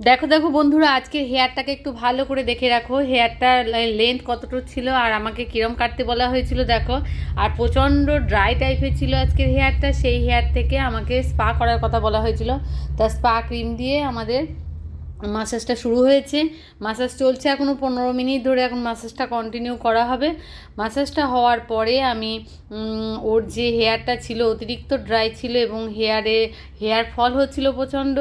দেখো দেখো বন্ধুরা আজকে হেয়ারটাকে একটু ভালো করে দেখে রাখো। হেয়ারটার লেন্থ কতটুকু ছিল আর আমাকে কিরম কাটতে বলা হয়েছিল, দেখো। আর প্রচণ্ড ড্রাই টাইপের ছিল আজকের হেয়ারটা, সেই হেয়ার থেকে আমাকে স্পা করার কথা বলা হয়েছিল। তা স্পা ক্রিম দিয়ে আমাদের মাসাজটা শুরু হয়েছে। মাসাজ চলছে এখনও পনেরো মিনিট ধরে, এখন মাসাজটা কন্টিনিউ করা হবে। মাসাজটা হওয়ার পরে আমি ওর যে হেয়ারটা ছিল অতিরিক্ত ড্রাই ছিল এবং হেয়ারে, হেয়ার ফল হচ্ছিল প্রচণ্ড,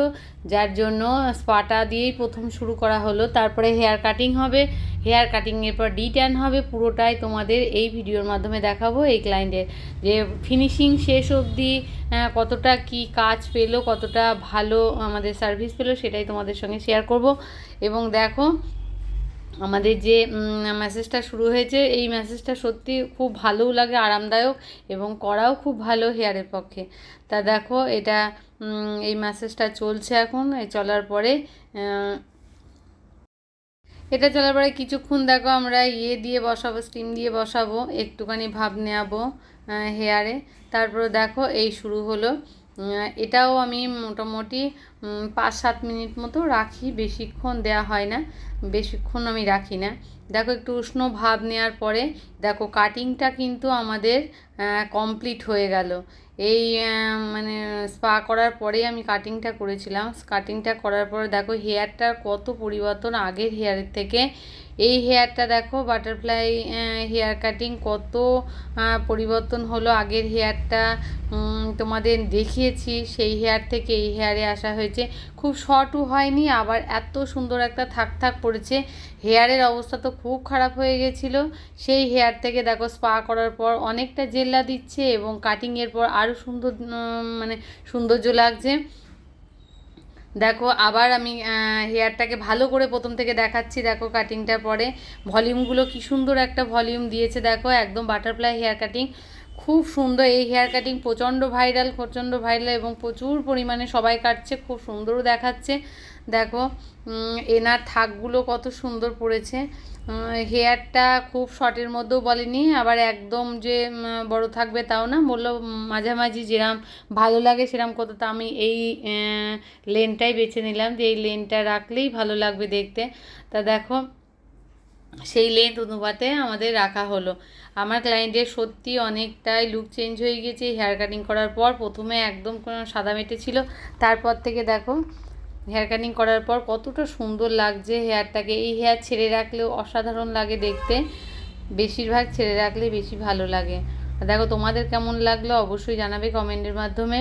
যার জন্য স্পাটা দিয়েই প্রথম শুরু করা হলো। তারপরে হেয়ার কাটিং হবে। হেয়ার কাটিংয়ের পর ডি ট্যান হবে। পুরোটাই তোমাদের এই ভিডিওর মাধ্যমে দেখাবো এই ক্লায়েন্টের যে ফিনিশিং শেষ অবধি কতটা কি কাজ পেল, কতটা ভালো আমাদের সার্ভিস পেল, সেটাই তোমাদের সঙ্গে শেয়ার করব। এবং দেখো, আমাদের যে মেসেজটা শুরু হয়েছে, এই মেসেজটা সত্যি খুব ভালোও লাগে, আরামদায়ক এবং করাও খুব ভালো হেয়ারের পক্ষে। তা দেখো, এটা এই মেসেজটা চলছে এখন এই চলার পরে এটা চলার পরে কিছুক্ষণ দেখো, আমরা ইয়ে দিয়ে বসাবো স্টিম দিয়ে বসাবো, একটুখানি ভাব নেওয়াবো হেয়ারে তারপর দেখো, এই শুরু হলো। এটাও আমি মোটামুটি পাঁচ সাত মিনিট মতো রাখি, বেশিক্ষণ দেয়া হয় না, বেশিক্ষণ আমি রাখি না। দেখো একটু উষ্ণ ভাব নেওয়ার পরে, দেখো কাটিংটা কিন্তু আমাদের কমপ্লিট হয়ে গেল। এই মানে স্পা করার পরেই আমি কাটিংটা করেছিলাম। কাটিংটা করার পরে দেখো হেয়ারটার কত পরিবর্তন আগের হেয়ারের থেকে। এই হেয়ারটা দেখো বাটারফ্লাই হেয়ার কাটিং কত পরিবর্তন হলো আগের হেয়ারটা তোমাদের দেখিয়েছি, সেই হেয়ার থেকে এই হেয়ারে আসা হয়েছে। খুব শর্টও হয়নি, আবার এত সুন্দর একটা থাক থাক পড়েছে। হেয়ারের অবস্থা তো খুব খারাপ হয়ে গেছিল। সেই হেয়ার থেকে দেখো স্পা করার পর অনেকটা জেল্লা দিচ্ছে এবং কাটিংয়ের পর আরও সুন্দর মানে সৌন্দর্য লাগছে। দেখো, আবার আমি হেয়ারটাকে ভালো করে প্রথম থেকে দেখাচ্ছি, দেখো কাটিংটার পরে। ভলিউমগুলো কি সুন্দর একটা ভলিউম দিয়েছে, দেখো, একদম বাটারফ্লাই হেয়ার কাটিং খুব সুন্দর, এই হেয়ার কাটিং প্রচণ্ড ভাইরাল প্রচণ্ড ভাইরাল এবং প্রচুর পরিমাণে সবাই কাটছে, খুব সুন্দরও দেখাচ্ছে। দেখো এনার থাকগুলো কত সুন্দর পড়েছে। হেয়ারটা খুব শর্টের মধ্যেও বলেনি, আবার একদম যে বড় থাকবে তাও না। বলল মাঝামাঝি যেরাম ভালো লাগে সেরাম কত তা আমি এই লেনটাই বেছে নিলাম যে, এই লেনটা রাখলেই ভালো লাগবে দেখতে। তা দেখো সেই লেন্থ অনুপাতে আমাদের রাখা হলো। আমার ক্লায়েন্টের সত্যি অনেকটাই লুক চেঞ্জ হয়ে গেছে হেয়ার কাটিং করার পর প্রথমে একদম কোনো সাদা মেটে ছিল, তারপর থেকে দেখো হেয়ার কাটিং করার পর কতটা সুন্দর লাগছে হেয়ারটাকে এই হেয়ার ছেড়ে রাখলেও অসাধারণ লাগে দেখতে, বেশিরভাগ ছেড়ে রাখলে বেশি ভালো লাগে। দেখো তোমাদের কেমন লাগল অবশ্যই জানাবে কমেন্টের মাধ্যমে।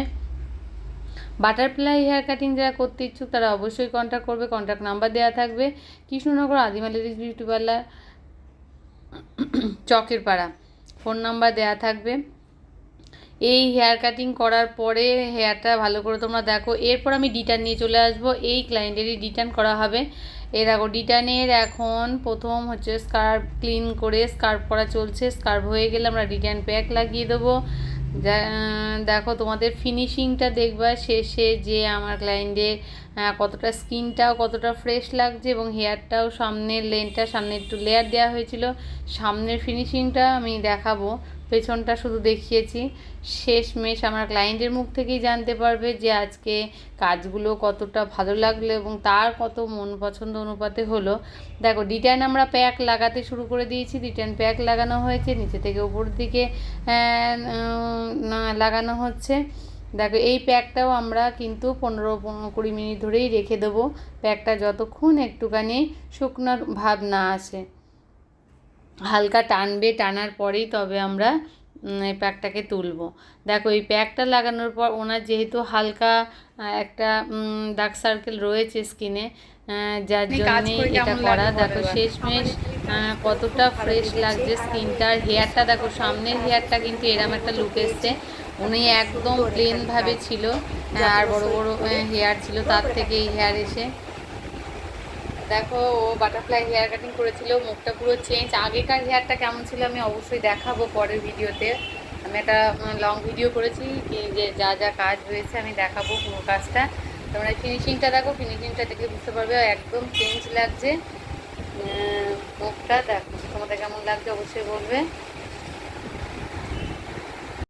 বাটারফ্লাই হেয়ার কাটিং যারা করতে ইচ্ছুক, তারা অবশ্যই কন্ট্যাক্ট করবে। কন্ট্যাক্ট নাম্বার দেওয়া থাকবে। Krishnanagar Adima ladies beauty parlour চকের পাড়া ফোন নাম্বার দেওয়া থাকবে। এই হেয়ার কাটিং করার পরে হেয়ারটা ভালো করে তোমরা দেখো। এরপর আমি রিটার্ন নিয়ে চলে আসব। এই ক্লায়েন্টেরই রিটার্ন করা হবে। এ দেখো ডিটানের এখন প্রথম হচ্ছে স্কার্ফ ক্লিন করে স্কার্ফ করা চলছে। স্কার্ফ হয়ে গেলে আমরা ডিটান প্যাক লাগিয়ে দেবো। দেখো তোমাদের ফিনিশিংটা দেখবা শেষে যে আমার ক্লায়েন্টের কতটা স্কিনটাও কতটা ফ্রেশ লাগছে এবং হেয়ারটাও সামনের লেনটা সামনে একটু লেয়ার দেওয়া হয়েছিল। সামনের ফিনিশিংটা আমি দেখাবো। পেছনটা শুধু দেখিয়েছি। শেষ মেশ আমার ক্লায়েন্টের মুখ থেকেই জানতে পারবে যে আজকে কাজগুলো কতটা ভালো লাগল এবং তার কত মন পছন্দ অনুপাতে হলো। দেখো ডিটাইন আমরা প্যাক লাগাতে শুরু করে দিয়েছি। ডিটাইন প্যাক লাগানো হয়েছে, নিচে থেকে উপর দিকে লাগানো হচ্ছে। দেখো, এই প্যাকটাও আমরা কিন্তু পনেরো পনেরো, কুড়ি মিনিট ধরেই রেখে দেবো। প্যাকটা যতক্ষণ একটুখানি শুকনো ভাব না আসে। হালকা টানবে টানার পরেই তবে আমরা এই প্যাকটাকে তুলবো। দেখো এই প্যাকটা লাগানোর পর ওনার যেহেতু হালকা একটা দাগ সার্কেল রয়েছে স্কিনে যার জন্য এটা করা দেখো? শেষমেশ কতটা ফ্রেশ লাগছে স্কিনটার হেয়ারটা দেখো সামনের হেয়ারটা কিন্তু এরম একটা লুক এসছে। উনি একদম প্লেনভাবে ছিল আর বড় বড় হেয়ার ছিল তার থেকে এই হেয়ার এসে। দেখো, ও বাটারফ্লাই হেয়ার কাটিং করেছিল, মুখটা পুরো চেঞ্জ আগেকার হেয়ারটা কেমন ছিল আমি অবশ্যই দেখাবো পরের ভিডিওতে। আমি একটা লং ভিডিও করেছি কি যে যা যা কাজ হয়েছে আমি দেখাবো পুরো কাজটা। তোমরা ফিনিশিংটা দেখো ফিনিশিংটা দেখে বুঝতে পারবে একদম চেঞ্জ লাগছে। মুখটা দেখো, তোমাদের কেমন লাগছে অবশ্যই বলবে।